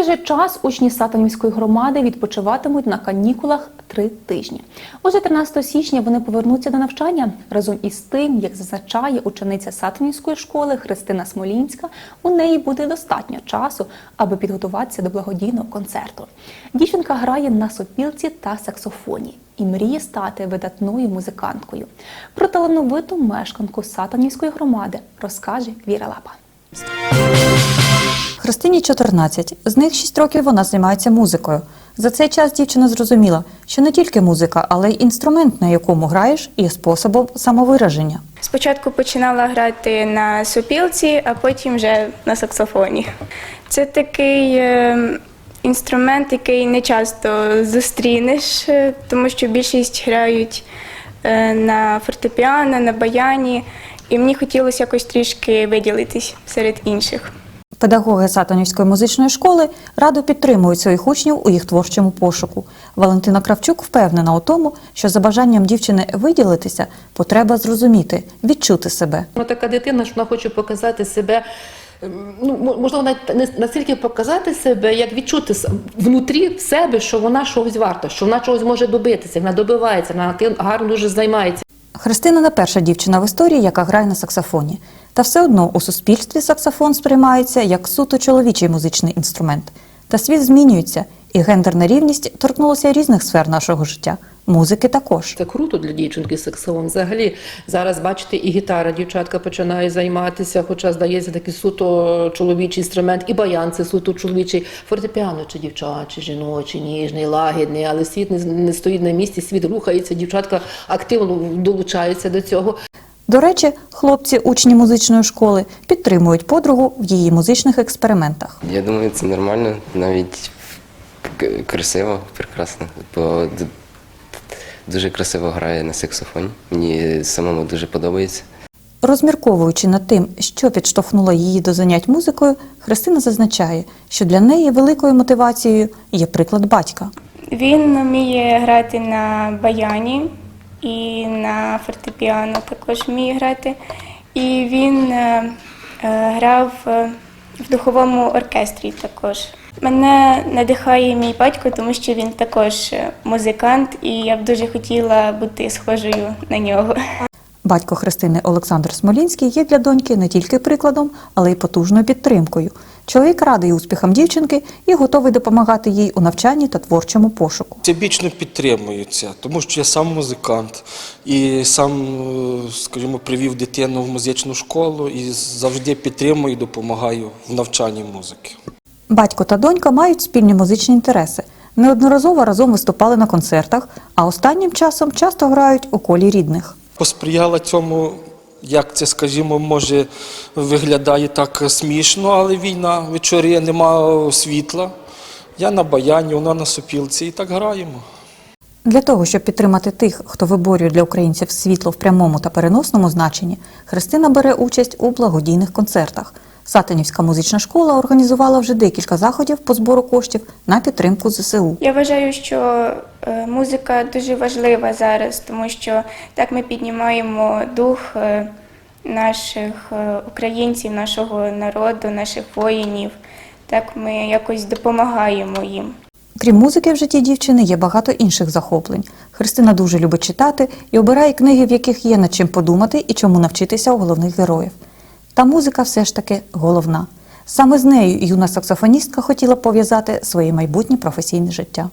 той же час учні Сатанівської громади відпочиватимуть на канікулах три тижні. Уже 13 січня вони повернуться до навчання разом із тим, як зазначає учениця Сатанівської школи Христина Смолінська. У неї буде достатньо часу, аби підготуватися до благодійного концерту. Дівчинка грає на сопілці та саксофоні і мріє стати видатною музиканткою. Про талановиту мешканку Сатанівської громади розкаже Віра Лапа. Христині 14. З них 6 років вона займається музикою. За цей час дівчина зрозуміла, що не тільки музика, але й інструмент, на якому граєш, є способом самовираження. Спочатку починала грати на сопілці, а потім вже на саксофоні. Це такий е, інструмент, який не часто зустрінеш, е, тому що більшість грають е, на фортепіано, на баяні, і мені хотілося якось трішки виділитись серед інших. Педагоги Сатанівської музичної школи радо підтримують своїх учнів у їх творчому пошуку. Валентина Кравчук впевнена у тому, що за бажанням дівчини виділитися потрeba зрозуміти, відчути себе. Вона така дитина, що вона хоче показати себе. ем, Ну, мо- можливо, не настільки показати себе, як відчути внутрі себе, що вона чогось варта, що вона чогось може добитися, вона добивається, вона гарно дуже займається. Христина не перша дівчина в історії, яка грає на саксофоні. Та все одно у суспільстві саксофон сприймається як суто чоловічий музичний інструмент. Та світ змінюється, і гендерна рівність торкнулася різних сфер нашого життя. Музики також. Це круто для дівчинки саксофон. Взагалі зараз бачите, і гітара дівчатка починає займатися, хоча здається такий суто чоловічий інструмент, і баян це суто чоловічий, фортепіано чи дівчачий, жіночий, ніжний, лагідний, але світ не, не стоїть на місці, світ рухається, дівчатка активно долучається до цього. До речі, хлопці, учні музичної школи, підтримують подругу в її музичних експериментах. Я думаю, це нормально, навіть красиво, прекрасно. Бо дуже красиво грає на саксофоні. Мені самому дуже подобається. Розмірковуючи над тим, що підштовхнуло її до занять музикою, Христина зазначає, що для неї великою мотивацією є приклад батька. Він вміє грати на баяні і на фортепіано також вміє грати. І він е, е, грав е, в духовому оркестрі також. Мене надихає мій батько, тому що він також е, музикант, і я б дуже хотіла бути схожою на нього. Батько Христини Олександр Смолінський є для доньки не тільки прикладом, але й потужною підтримкою. Чоловік радий успіхам дівчинки і готовий допомагати їй у навчанні та творчому пошуку. Всебічно підтримуються, тому що я сам музикант і сам, е, скажімо, привів дитину в музичну школу і завжди підтримую і допомагаю в навчанні музики. Батько та донька мають спільні музичні інтереси. Неодноразово разом виступали на концертах, а останнім часом часто грають у колі рідних. Посприяла цьому, як це, скажімо, може виглядає так смішно, але війна, вечорі немає світла. Я на баяні, вона на сопілці і так граємо. Для того, щоб підтримати тих, хто виборює для українців світло в прямому та переносному значенні, Христина бере участь у благодійних концертах. Сатанівська музична школа організувала вже декілька заходів по збору коштів на підтримку ЗСУ. Я вважаю, що е, музика дуже важлива зараз, тому що так ми піднімаємо дух е, наших е, українців, нашого народу, наших воїнів. Так ми якось допомагаємо їм. Крім музики в житті дівчини є багато інших захоплень. Христина дуже любить читати і обирає книги, в яких є над чим подумати і чому навчитися у головних героїв. Та музика все ж таки головна. Саме з нею юна саксофоністка хотіла пов'язати своє майбутнє професійне життя.